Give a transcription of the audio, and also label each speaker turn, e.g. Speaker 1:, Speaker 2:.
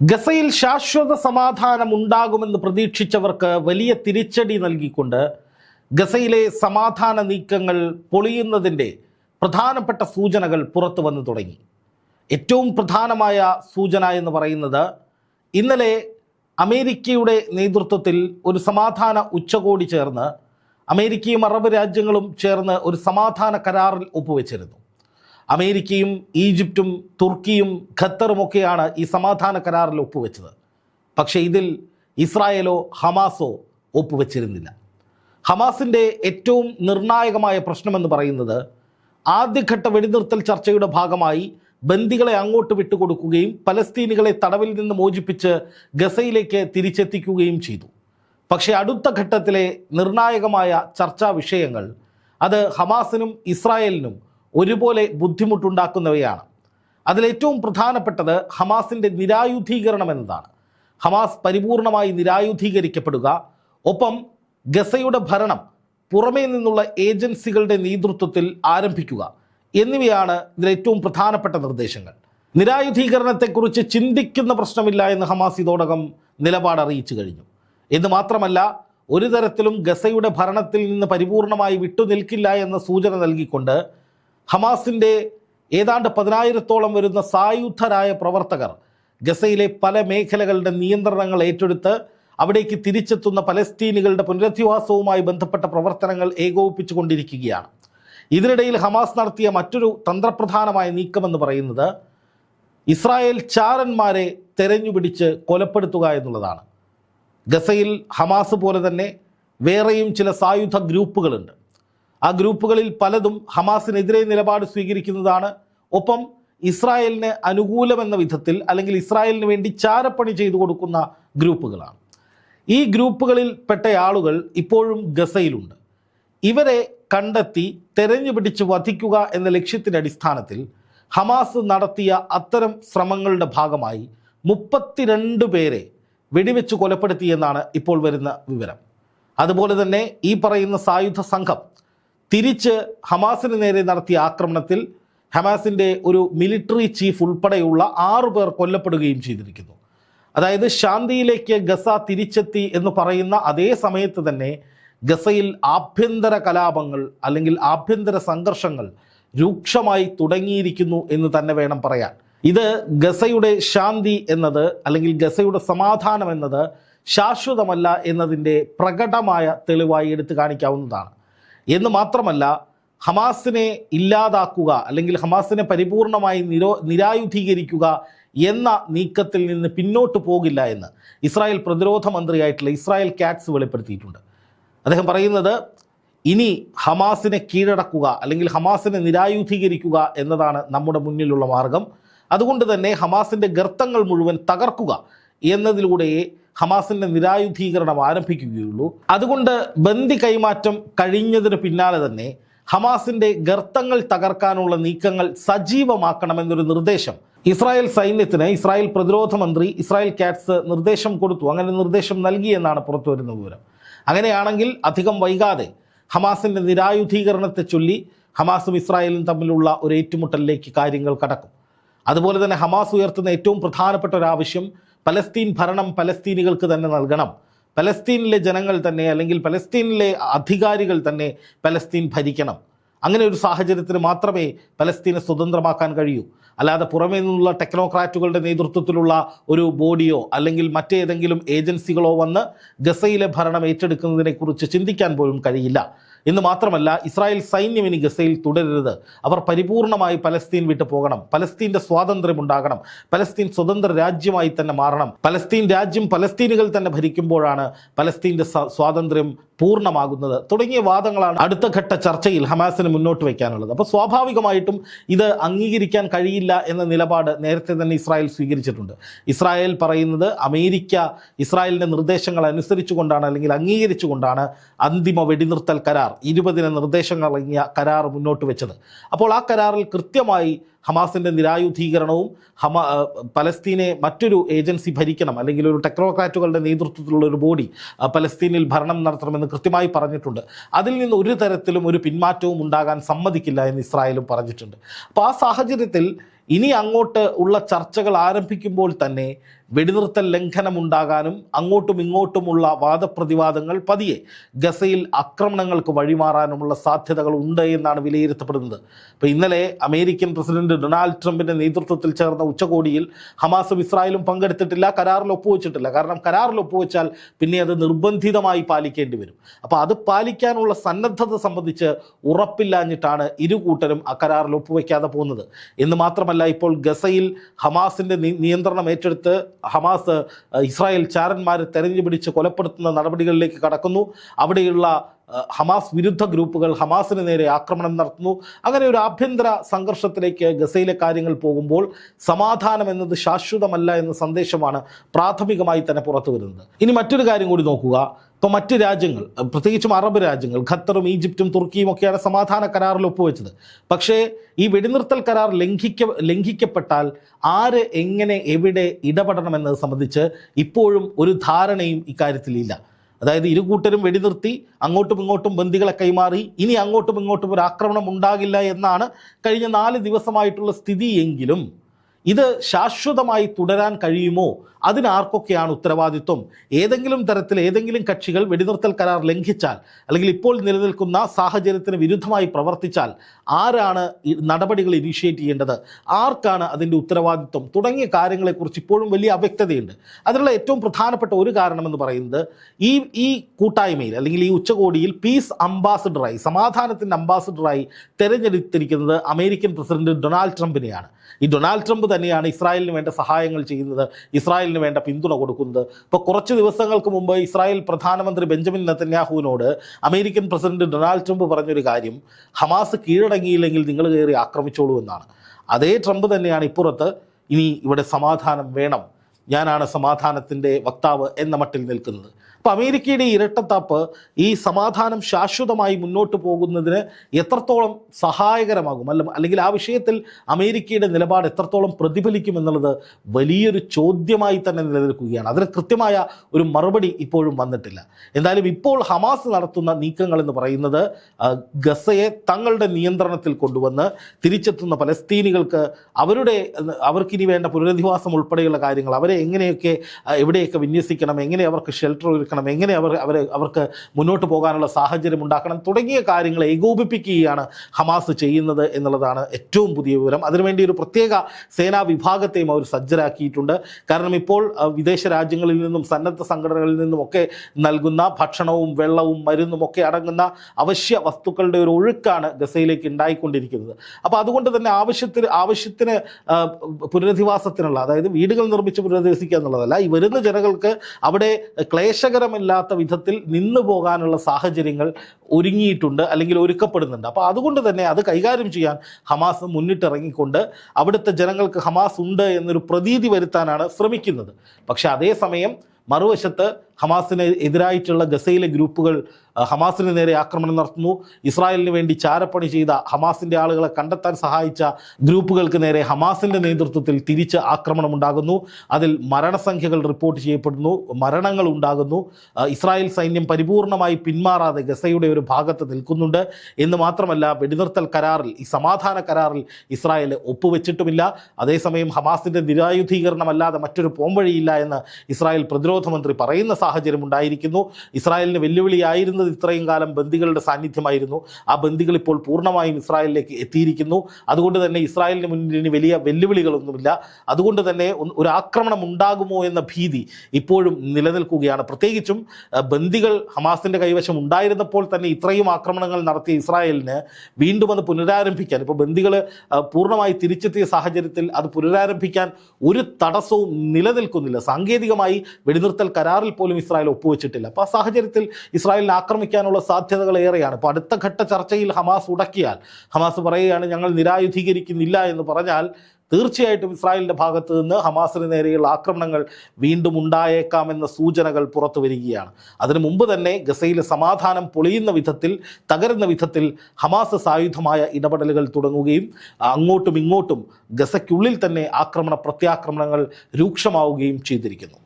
Speaker 1: ഗസയിൽ ശാശ്വത സമാധാനം ഉണ്ടാകുമെന്ന് പ്രതീക്ഷിച്ചവർക്ക് വലിയ തിരിച്ചടി നൽകിക്കൊണ്ട് ഗസയിലെ സമാധാന നീക്കങ്ങൾ പൊളിയുന്നതിന്റെ പ്രധാനപ്പെട്ട സൂചനകൾ പുറത്തു വന്നു തുടങ്ങി. ഏറ്റവും പ്രധാനമായ സൂചന എന്ന് പറയുന്നത് ഇന്നലെ അമേരിക്കയുടെ നേതൃത്വത്തിൽ ഒരു സമാധാന ഉച്ചകോടി ചേർന്ന് അമേരിക്കയും അറബ് രാജ്യങ്ങളും ചേർന്ന് ഒരു സമാധാന കരാറിൽ ഒപ്പുവെച്ചിരുന്നു. അമേരിക്കയും ഈജിപ്തും തുർക്കിയും ഖത്തറുമൊക്കെയാണ് ഈ സമാധാന കരാറിൽ ഒപ്പുവെച്ചത്. പക്ഷേ ഇതിൽ ഇസ്രായേലോ ഹമാസോ ഒപ്പുവെച്ചിരുന്നില്ല. ഹമാസിന്റെ ഏറ്റവും നിർണായകമായ പ്രശ്നമെന്ന് പറയുന്നത് ആദ്യഘട്ട വെടിനിർത്തൽ ചർച്ചയുടെ ഭാഗമായി ബന്ദികളെ അങ്ങോട്ട് വിട്ടുകൊടുക്കുകയും പലസ്തീനികളെ തടവിൽ നിന്ന് മോചിപ്പിച്ച് ഗസയിലേക്ക് തിരിച്ചെത്തിക്കുകയും ചെയ്തു. പക്ഷേ അടുത്ത ഘട്ടത്തിലെ നിർണായകമായ ചർച്ചാ വിഷയങ്ങൾ അത് ഹമാസിനും ഇസ്രായേലിനും ഒരുപോലെ ബുദ്ധിമുട്ടുണ്ടാക്കുന്നവയാണ്. അതിലേറ്റവും പ്രധാനപ്പെട്ടത് ഹമാസിന്റെ നിരായുധീകരണം എന്നതാണ്. ഹമാസ് പരിപൂർണമായി നിരായുധീകരിക്കപ്പെടുക ഒപ്പം ഗസയുടെ ഭരണം പുറമേ നിന്നുള്ള ഏജൻസികളുടെ നേതൃത്വത്തിൽ ആരംഭിക്കുക എന്നിവയാണ് ഇതിലേറ്റവും പ്രധാനപ്പെട്ട നിർദ്ദേശങ്ങൾ. നിരായുധീകരണത്തെക്കുറിച്ച് ചിന്തിക്കുന്ന പ്രശ്നമില്ല എന്ന് ഹമാസ് ഇതോടകം നിലപാട് അറിയിച്ചു കഴിഞ്ഞു. എന്ന് മാത്രമല്ല ഒരു തരത്തിലും ഗസയുടെ ഭരണത്തിൽ നിന്ന് പരിപൂർണമായി വിട്ടുനിൽക്കില്ല എന്ന സൂചന നൽകിക്കൊണ്ട് ഹമാസിന്റെ ഏതാണ്ട് പതിനായിരത്തോളം വരുന്ന സായുധരായ പ്രവർത്തകർ ഗസയിലെ പല മേഖലകളുടെ നിയന്ത്രണങ്ങൾ ഏറ്റെടുത്ത് അവിടേക്ക് തിരിച്ചെത്തുന്ന പലസ്തീനികളുടെ പുനരധിവാസവുമായി ബന്ധപ്പെട്ട പ്രവർത്തനങ്ങൾ ഏകോപിപ്പിച്ചുകൊണ്ടിരിക്കുകയാണ്. ഇതിനിടയിൽ ഹമാസ് നടത്തിയ മറ്റൊരു തന്ത്രപ്രധാനമായ നീക്കമെന്ന് പറയുന്നത് ഇസ്രായേൽ ചാരന്മാരെ തെരഞ്ഞുപിടിച്ച് കൊലപ്പെടുത്തുക എന്നുള്ളതാണ്. ഗസയിൽ ഹമാസ് പോലെ തന്നെ വേറെയും ചില സായുധ ഗ്രൂപ്പുകളുണ്ട്. ആ ഗ്രൂപ്പുകളിൽ പലതും ഹമാസിനെതിരെ നിലപാട് സ്വീകരിക്കുന്നതാണ്. ഒപ്പം ഇസ്രായേലിന് അനുകൂലമെന്ന വിധത്തിൽ അല്ലെങ്കിൽ ഇസ്രായേലിന് വേണ്ടി ചാരപ്പണി ചെയ്തു കൊടുക്കുന്ന ഗ്രൂപ്പുകളാണ്. ഈ ഗ്രൂപ്പുകളിൽ പെട്ട ആളുകൾ ഇപ്പോഴും ഗസയിലുണ്ട്. ഇവരെ കണ്ടെത്തി തെരഞ്ഞുപിടിച്ച് വധിക്കുക എന്ന ലക്ഷ്യത്തിന്റെ അടിസ്ഥാനത്തിൽ ഹമാസ് നടത്തിയ അത്തരം ശ്രമങ്ങളുടെ ഭാഗമായി മുപ്പത്തിരണ്ട് പേരെ വെടിവെച്ച് കൊലപ്പെടുത്തിയെന്നാണ് ഇപ്പോൾ വരുന്ന വിവരം. അതുപോലെ തന്നെ ഈ പറയുന്ന സായുധ സംഘം തിരിച്ച് ഹമാസിന് നേരെ നടത്തിയ ആക്രമണത്തിൽ ഹമാസിന്റെ ഒരു മിലിറ്ററി ചീഫ് ഉൾപ്പെടെയുള്ള ആറു പേർ കൊല്ലപ്പെടുകയും ചെയ്തിരിക്കുന്നു. അതായത് ശാന്തിയിലേക്ക് ഗസ തിരിച്ചെത്തി എന്ന് പറയുന്ന അതേ സമയത്ത് തന്നെ ഗസയിൽ ആഭ്യന്തര കലാപങ്ങൾ അല്ലെങ്കിൽ ആഭ്യന്തര സംഘർഷങ്ങൾ രൂക്ഷമായി തുടങ്ങിയിരിക്കുന്നു എന്ന് തന്നെ വേണം പറയാൻ. ഇത് ഗസയുടെ ശാന്തി എന്നത് അല്ലെങ്കിൽ ഗസയുടെ സമാധാനം എന്നത് ശാശ്വതമല്ല എന്നതിന്റെ പ്രകടമായ തെളിവായി എടുത്തു കാണിക്കാവുന്നതാണ്. എന്ന് മാത്രമല്ല ഹമാസിനെ ഇല്ലാതാക്കുക അല്ലെങ്കിൽ ഹമാസിനെ പരിപൂർണമായി നിരോ നിരായുധീകരിക്കുക എന്ന നീക്കത്തിൽ നിന്ന് പിന്നോട്ട് പോകില്ല എന്ന് ഇസ്രായേൽ പ്രതിരോധ മന്ത്രിയായിട്ടുള്ള ഇസ്രായേൽ കാറ്റ്സ് വെളിപ്പെടുത്തിയിട്ടുണ്ട്. അദ്ദേഹം പറയുന്നത് ഇനി ഹമാസിനെ കീഴടക്കുക അല്ലെങ്കിൽ ഹമാസിനെ നിരായുധീകരിക്കുക എന്നതാണ് നമ്മുടെ മുന്നിലുള്ള മാർഗം. അതുകൊണ്ട് തന്നെ ഹമാസിന്റെ ഗർത്തങ്ങൾ മുഴുവൻ തകർക്കുക എന്നതിലൂടെയേ ഹമാസിന്റെ നിരായുധീകരണം ആരംഭിക്കുകയുള്ളൂ. അതുകൊണ്ട് ബന്ദി കൈമാറ്റം കഴിഞ്ഞതിന് പിന്നാലെ തന്നെ ഹമാസിന്റെ ഗർത്തങ്ങൾ തകർക്കാനുള്ള നീക്കങ്ങൾ സജീവമാക്കണമെന്നൊരു നിർദ്ദേശം ഇസ്രായേൽ സൈന്യത്തിന് ഇസ്രായേൽ പ്രതിരോധ മന്ത്രി ഇസ്രായേൽ കാറ്റ്സ് നിർദ്ദേശം കൊടുത്തു. അങ്ങനെ നിർദ്ദേശം നൽകി എന്നാണ് പുറത്തു വരുന്ന വിവരം. അങ്ങനെയാണെങ്കിൽ അധികം വൈകാതെ ഹമാസിന്റെ നിരായുധീകരണത്തെ ചൊല്ലി ഹമാസും ഇസ്രായേലും തമ്മിലുള്ള ഒരു ഏറ്റുമുട്ടലിലേക്ക് കാര്യങ്ങൾ കടക്കും. അതുപോലെ തന്നെ ഹമാസ് ഉയർത്തുന്ന ഏറ്റവും പ്രധാനപ്പെട്ട ഒരു ആവശ്യം പലസ്തീൻ ഭരണം പലസ്തീനികൾക്ക് തന്നെ നൽകണം. പലസ്തീനിലെ ജനങ്ങൾ തന്നെ അല്ലെങ്കിൽ പലസ്തീനിലെ അധികാരികൾ തന്നെ പലസ്തീൻ ഭരിക്കണം. അങ്ങനെ ഒരു സാഹചര്യത്തിന് മാത്രമേ പലസ്തീനെ സ്വതന്ത്രമാക്കാൻ കഴിയൂ. അല്ലാതെ പുറമേ നിന്നുള്ള ടെക്നോക്രാറ്റുകളുടെ നേതൃത്വത്തിലുള്ള ഒരു ബോഡിയോ അല്ലെങ്കിൽ മറ്റേതെങ്കിലും ഏജൻസികളോ വന്ന് ഗസയിലെ ഭരണം ഏറ്റെടുക്കുന്നതിനെക്കുറിച്ച് ചിന്തിക്കാൻ പോലും കഴിയില്ല. എന്ന് മാത്രമല്ല ഇസ്രായേൽ സൈന്യം ഇനി ഗസയിൽ തുടരരുത്. അവർ പരിപൂർണമായി പലസ്തീൻ വിട്ടു പോകണം. പലസ്തീന്റെ സ്വാതന്ത്ര്യം ഉണ്ടാകണം. പലസ്തീൻ സ്വതന്ത്ര രാജ്യമായി തന്നെ മാറണം. പലസ്തീൻ രാജ്യം പലസ്തീനുകൾ തന്നെ ഭരിക്കുമ്പോഴാണ് പലസ്തീന്റെ സ്വാതന്ത്ര്യം പൂർണമാകുന്നത് തുടങ്ങിയ വാദങ്ങളാണ് അടുത്ത ഘട്ട ചർച്ചയിൽ ഹമാസിന് മുന്നോട്ട് വയ്ക്കാനുള്ളത്. അപ്പോൾ സ്വാഭാവികമായിട്ടും ഇത് അംഗീകരിക്കാൻ കഴിയില്ല എന്ന നിലപാട് നേരത്തെ തന്നെ ഇസ്രായേൽ സ്വീകരിച്ചിട്ടുണ്ട്. ഇസ്രായേൽ പറയുന്നത് അമേരിക്ക ഇസ്രായേലിന്റെ നിർദ്ദേശങ്ങൾ അനുസരിച്ചുകൊണ്ടാണ് അല്ലെങ്കിൽ അംഗീകരിച്ചുകൊണ്ടാണ് അന്തിമ വെടിനിർത്തൽ കരാർ ഇരുപതിന് നിർദ്ദേശങ്ങൾ അടങ്ങിയ കരാർ മുന്നോട്ട് വെച്ചത്. അപ്പോൾ ആ കരാറിൽ കൃത്യമായി ഹമാസിന്റെ നിരായുധീകരണവും ഹമ പലസ്തീനെ മറ്റൊരു ഏജൻസി ഭരിക്കണം അല്ലെങ്കിൽ ഒരു ടെക്നോക്രാറ്റുകളുടെ നേതൃത്വത്തിലുള്ള ഒരു ബോഡി പലസ്തീനിൽ ഭരണം നടത്തണമെന്ന് കൃത്യമായി പറഞ്ഞിട്ടുണ്ട്. അതിൽ നിന്ന് ഒരു തരത്തിലും ഒരു പിന്മാറ്റവും ഉണ്ടാകാൻ സമ്മതിക്കില്ല എന്ന് ഇസ്രായേലും പറഞ്ഞിട്ടുണ്ട്. അപ്പോൾ ആ സാഹചര്യത്തിൽ ഇനി അങ്ങോട്ട് ഉള്ള ചർച്ചകൾ ആരംഭിക്കുമ്പോൾ തന്നെ വെടിനിർത്തൽ ലംഘനമുണ്ടാകാനും അങ്ങോട്ടും ഇങ്ങോട്ടുമുള്ള വാദപ്രതിവാദങ്ങൾ പതിയെ ഗസയിൽ ആക്രമണങ്ങൾക്ക് വഴിമാറാനുമുള്ള സാധ്യതകൾ ഉണ്ട് എന്നാണ് വിലയിരുത്തപ്പെടുന്നത്. ഇപ്പോൾ ഇന്നലെ അമേരിക്കൻ പ്രസിഡന്റ് ഡൊണാൾഡ് ട്രംപിന്റെ നേതൃത്വത്തിൽ ചേർന്ന ഉച്ചകോടിയിൽ ഹമാസും ഇസ്രായേലും പങ്കെടുത്തിട്ടില്ല കരാറിൽ ഒപ്പുവെച്ചിട്ടില്ല. കാരണം കരാറിൽ ഒപ്പുവെച്ചാൽ പിന്നെ അത് നിർബന്ധിതമായി പാലിക്കേണ്ടി വരും. അപ്പോൾ അത് പാലിക്കാനുള്ള സന്നദ്ധത സംബന്ധിച്ച് ഉറപ്പില്ലാഞ്ഞിട്ടാണ് ഇരു കൂട്ടരും ആ കരാറിൽ ഒപ്പുവെക്കാതെ പോകുന്നത്. എന്ന് മാത്രമല്ല ഇപ്പോൾ ഗസയിൽ ഹമാസിന്റെ നിയന്ത്രണം ഏറ്റെടുത്ത് ഹമാസ് ഇസ്രായേൽ ചാരന്മാരെ തെരഞ്ഞു പിടിച്ച് കൊലപ്പെടുത്തുന്ന നടപടികളിലേക്ക് കടക്കുന്നു. അവിടെയുള്ള ഹമാസ് വിരുദ്ധ ഗ്രൂപ്പുകൾ ഹമാസിന് നേരെ ആക്രമണം നടത്തുന്നു. അങ്ങനെ ഒരു ആഭ്യന്തര സംഘർഷത്തിലേക്ക് ഗസയിലെ കാര്യങ്ങൾ പോകുമ്പോൾ സമാധാനം എന്നത് ശാശ്വതമല്ല എന്ന സന്ദേശമാണ് പ്രാഥമികമായി തന്നെ പുറത്തു വരുന്നത് ഇനി മറ്റൊരു കാര്യം കൂടി നോക്കുക. ഇപ്പോൾ മറ്റ് രാജ്യങ്ങൾ പ്രത്യേകിച്ചും അറബ് രാജ്യങ്ങൾ ഖത്തറും ഈജിപ്തും തുർക്കിയും ഒക്കെയാണ് സമാധാന കരാറിൽ ഒപ്പുവെച്ചത്. പക്ഷേ ഈ വെടിനിർത്തൽ കരാർ ലംഘിക്ക ലംഘിക്കപ്പെട്ടാൽ ആര് എങ്ങനെ എവിടെ ഇടപെടണമെന്നത് സംബന്ധിച്ച് ഇപ്പോഴും ഒരു ധാരണയും ഇക്കാര്യത്തിലില്ല. അതായത് ഇരു കൂട്ടരും വെടിനിർത്തി അങ്ങോട്ടും ഇങ്ങോട്ടും ബന്ദികളെ കൈമാറി ഇനി അങ്ങോട്ടും ഇങ്ങോട്ടും ഒരു ആക്രമണം ഉണ്ടാകില്ല എന്നാണ് കഴിഞ്ഞ നാല് ദിവസമായിട്ടുള്ള സ്ഥിതി എങ്കിലും ഇത് ശാശ്വതമായി തുടരാൻ കഴിയുമോ? അതിനാർക്കൊക്കെയാണ് ഉത്തരവാദിത്വം? ഏതെങ്കിലും തരത്തിൽ ഏതെങ്കിലും കക്ഷികൾ വെടിനിർത്തൽ കരാർ ലംഘിച്ചാൽ അല്ലെങ്കിൽ ഇപ്പോൾ നിലനിൽക്കുന്ന സാഹചര്യത്തിന് വിരുദ്ധമായി പ്രവർത്തിച്ചാൽ ആരാണ് നടപടികൾ ഇനീഷ്യേറ്റ് ചെയ്യേണ്ടത്? ആർക്കാണ് അതിന്റെ ഉത്തരവാദിത്വം? തുടങ്ങിയ കാര്യങ്ങളെക്കുറിച്ച് ഇപ്പോഴും വലിയ അവ്യക്തതയുണ്ട്. അതിനുള്ള ഏറ്റവും പ്രധാനപ്പെട്ട ഒരു കാരണമെന്ന് പറയുന്നത് ഈ ഈ കൂട്ടായ്മയിൽ അല്ലെങ്കിൽ ഈ ഉച്ചകോടിയിൽ പീസ് അംബാസിഡറായി സമാധാനത്തിന്റെ അംബാസിഡറായി തിരഞ്ഞെടുത്തിരിക്കുന്നത് അമേരിക്കൻ പ്രസിഡന്റ് ഡൊണാൾഡ് ട്രംപിനെയാണ്. ഈ ഡൊണാൾഡ് ട്രംപ് തന്നെയാണ് ഇസ്രായേലിന് വേണ്ട സഹായങ്ങൾ ചെയ്യുന്നത് ഇസ്രായേലിന് വേണ്ട പിന്തുണ കൊടുക്കുന്നത്. ഇപ്പോൾ കുറച്ച് ദിവസങ്ങൾക്ക് മുമ്പ് ഇസ്രായേൽ പ്രധാനമന്ത്രി ബെഞ്ചമിൻ നെത്തന്യാഹുവിനോട് അമേരിക്കൻ പ്രസിഡന്റ് ഡൊണാൾഡ് ട്രംപ് പറഞ്ഞൊരു കാര്യം ഹമാസ് കീഴടങ്ങിയില്ലെങ്കിൽ നിങ്ങൾ കയറി ആക്രമിച്ചോളൂ എന്നാണ്. അതേ ട്രംപ് തന്നെയാണ് ഇപ്പുറത്ത് ഇനി ഇവിടെ സമാധാനം വേണം ഞാനാണ് സമാധാനത്തിന്റെ വക്താവ് എന്ന മട്ടിൽ നിൽക്കുന്നത്. അപ്പോൾ അമേരിക്കയുടെ ഇരട്ടത്താപ്പ് ഈ സമാധാനം ശാശ്വതമായി മുന്നോട്ട് പോകുന്നതിന് എത്രത്തോളം സഹായകരമാകും? അല്ല അല്ലെങ്കിൽ ആ വിഷയത്തിൽ അമേരിക്കയുടെ നിലപാട് എത്രത്തോളം പ്രതിഫലിക്കും എന്നുള്ളത് വലിയൊരു ചോദ്യമായി തന്നെ നിലനിൽക്കുകയാണ്. അതിന് കൃത്യമായ ഒരു മറുപടി ഇപ്പോഴും വന്നിട്ടില്ല. എന്തായാലും ഇപ്പോൾ ഹമാസ് നടത്തുന്ന നീക്കങ്ങൾ എന്ന് പറയുന്നത് ഗസയെ തങ്ങളുടെ നിയന്ത്രണത്തിൽ കൊണ്ടുവന്ന് തിരിച്ചെത്തുന്ന പലസ്തീനികൾക്ക് അവരുടെ അവർക്കിനി വേണ്ട പുനരധിവാസം ഉൾപ്പെടെയുള്ള കാര്യങ്ങൾ അവരെ എങ്ങനെയൊക്കെ എവിടെയൊക്കെ വിന്യസിക്കണം എങ്ങനെ അവർക്ക് ഷെൽട്ടർ ഒരുക്കണം എങ്ങനെ അവർ അവരെ അവർക്ക് മുന്നോട്ട് പോകാനുള്ള സാഹചര്യം ഉണ്ടാക്കണം തുടങ്ങിയ കാര്യങ്ങൾ ഏകോപിപ്പിക്കുകയാണ് ഹമാസ് ചെയ്യുന്നത് എന്നുള്ളതാണ് ഏറ്റവും പുതിയ വിവരം. അതിനുവേണ്ടി ഒരു പ്രത്യേക സേനാ വിഭാഗത്തെയും അവർ സജ്ജരാക്കിയിട്ടുണ്ട്. കാരണം ഇപ്പോൾ വിദേശ രാജ്യങ്ങളിൽ നിന്നും സന്നദ്ധ സംഘടനകളിൽ നിന്നും ഒക്കെ നൽകുന്ന ഭക്ഷണവും വെള്ളവും മരുന്നും ഒക്കെ അടങ്ങുന്ന അവശ്യ വസ്തുക്കളുടെ ഒരു ഒഴുക്കാണ് ഗസയിലേക്ക് ഉണ്ടായിക്കൊണ്ടിരിക്കുന്നത്. അപ്പോൾ അതുകൊണ്ട് തന്നെ ആവശ്യത്തിന് ആവശ്യത്തിന് പുനരധിവാസത്തിനുള്ള അതായത് വീടുകൾ നിർമ്മിച്ച് പുനരധിവസിക്കുക എന്നുള്ളതല്ല. ഈ വരുന്ന ജനങ്ങൾക്ക് അവിടെ ക്ലേശകരമില്ലാത്ത വിധത്തിൽ നിന്നു പോകാനുള്ള സാഹചര്യങ്ങൾ ഒരുങ്ങിയിട്ടുണ്ട് അല്ലെങ്കിൽ ഒരുക്കപ്പെടുന്നുണ്ട്. അപ്പോൾ അതുകൊണ്ട് തന്നെ അത് കൈകാര്യം ചെയ്യാൻ ഹമാസ് മുന്നിട്ടിറങ്ങിക്കൊണ്ട് അവിടുത്തെ ജനങ്ങൾക്ക് ഹമാസ് ഉണ്ട് എന്നൊരു പ്രതീതി വരുത്താനാണ് ശ്രമിക്കുന്നത്. പക്ഷേ അതേസമയം മറുവശത്ത് ഹമാസിന് എതിരായിട്ടുള്ള ഗസയിലെ ഗ്രൂപ്പുകൾ ഹമാസിന് നേരെ ആക്രമണം നടത്തുന്നു. ഇസ്രായേലിന് വേണ്ടി ചാരപ്പണി ചെയ്ത ഹമാസിന്റെ ആളുകളെ കണ്ടെത്താൻ സഹായിച്ച ഗ്രൂപ്പുകൾക്ക് നേരെ ഹമാസിന്റെ നേതൃത്വത്തിൽ തിരിച്ച് ആക്രമണം ഉണ്ടാകുന്നു അതിൽ മരണസംഖ്യകൾ റിപ്പോർട്ട് ചെയ്യപ്പെടുന്നു മരണങ്ങൾ ഉണ്ടാകുന്നു. ഇസ്രായേൽ സൈന്യം പരിപൂർണമായി പിന്മാറാതെ ഗസയുടെ ഒരു ഭാഗത്ത് നിൽക്കുന്നുണ്ട്. എന്ന് മാത്രമല്ല വെടിനിർത്തൽ കരാറിൽ ഈ സമാധാന കരാറിൽ ഇസ്രായേൽ ഒപ്പുവെച്ചിട്ടുമില്ല. അതേസമയം ഹമാസിന്റെ നിരായുധീകരണമല്ലാതെ മറ്റൊരു പോംവഴിയില്ല എന്ന് ഇസ്രായേൽ പ്രതിരോധ മന്ത്രി പറയുന്ന സാഹചര്യം ഉണ്ടായിരിക്കുന്നു. ഇസ്രായേലിന് വെല്ലുവിളിയായിരുന്നത് ഇത്രയും കാലം ബന്ദികളുടെ സാന്നിധ്യമായിരുന്നു. ആ ബന്ദികൾ ഇപ്പോൾ പൂർണമായും ഇസ്രായേലിലേക്ക് എത്തിയിരിക്കുന്നു. അതുകൊണ്ട് തന്നെ ഇസ്രായേലിന് മുന്നിൽ വലിയ വെല്ലുവിളികളൊന്നുമില്ല. അതുകൊണ്ട് തന്നെ ഒരു ആക്രമണം ഉണ്ടാകുമോ എന്ന ഭീതി ഇപ്പോഴും നിലനിൽക്കുകയാണ്. പ്രത്യേകിച്ചും ബന്ദികൾ ഹമാസിന്റെ കൈവശം ഉണ്ടായിരുന്നപ്പോൾ തന്നെ ഇത്രയും ആക്രമണങ്ങൾ നടത്തിയ ഇസ്രായേലിന് വീണ്ടും അത് പുനരാരംഭിക്കാൻ ഇപ്പോൾ ബന്ദികൾ പൂർണമായി തിരിച്ചെത്തിയ സാഹചര്യത്തിൽ അത് പുനരാരംഭിക്കാൻ ഒരു തടസ്സവും നിലനിൽക്കുന്നില്ല. സാങ്കേതികമായി വെടിനിർത്തൽ കരാറിൽ ഇസ്രായേൽ ഒപ്പുവെച്ചിട്ടില്ല. അപ്പോൾ ആ സാഹചര്യത്തിൽ ഇസ്രായേലിനെ ആക്രമിക്കാനുള്ള സാധ്യതകൾ ഏറെയാണ്. ഇപ്പോൾ അടുത്ത ഘട്ട ചർച്ചയിൽ ഹമാസ് ഉടക്കിയാൽ ഹമാസ് പറയുകയാണ് ഞങ്ങൾ നിരായുധീകരിക്കുന്നില്ല എന്ന് പറഞ്ഞാൽ തീർച്ചയായിട്ടും ഇസ്രായേലിന്റെ ഭാഗത്ത് നിന്ന് ഹമാസിന് നേരെയുള്ള ആക്രമണങ്ങൾ വീണ്ടും ഉണ്ടായേക്കാമെന്ന സൂചനകൾ പുറത്തു വരികയാണ്. അതിനു മുമ്പ് തന്നെ ഗസയിലെ സമാധാനം പൊളിയുന്ന വിധത്തിൽ തകരുന്ന വിധത്തിൽ ഹമാസ് സായുധമായ ഇടപെടലുകൾ തുടങ്ങുകയും അങ്ങോട്ടും ഇങ്ങോട്ടും ഗസയ്ക്കുള്ളിൽ തന്നെ ആക്രമണ പ്രത്യാക്രമണങ്ങൾ രൂക്ഷമാവുകയും ചെയ്തിരിക്കുന്നു.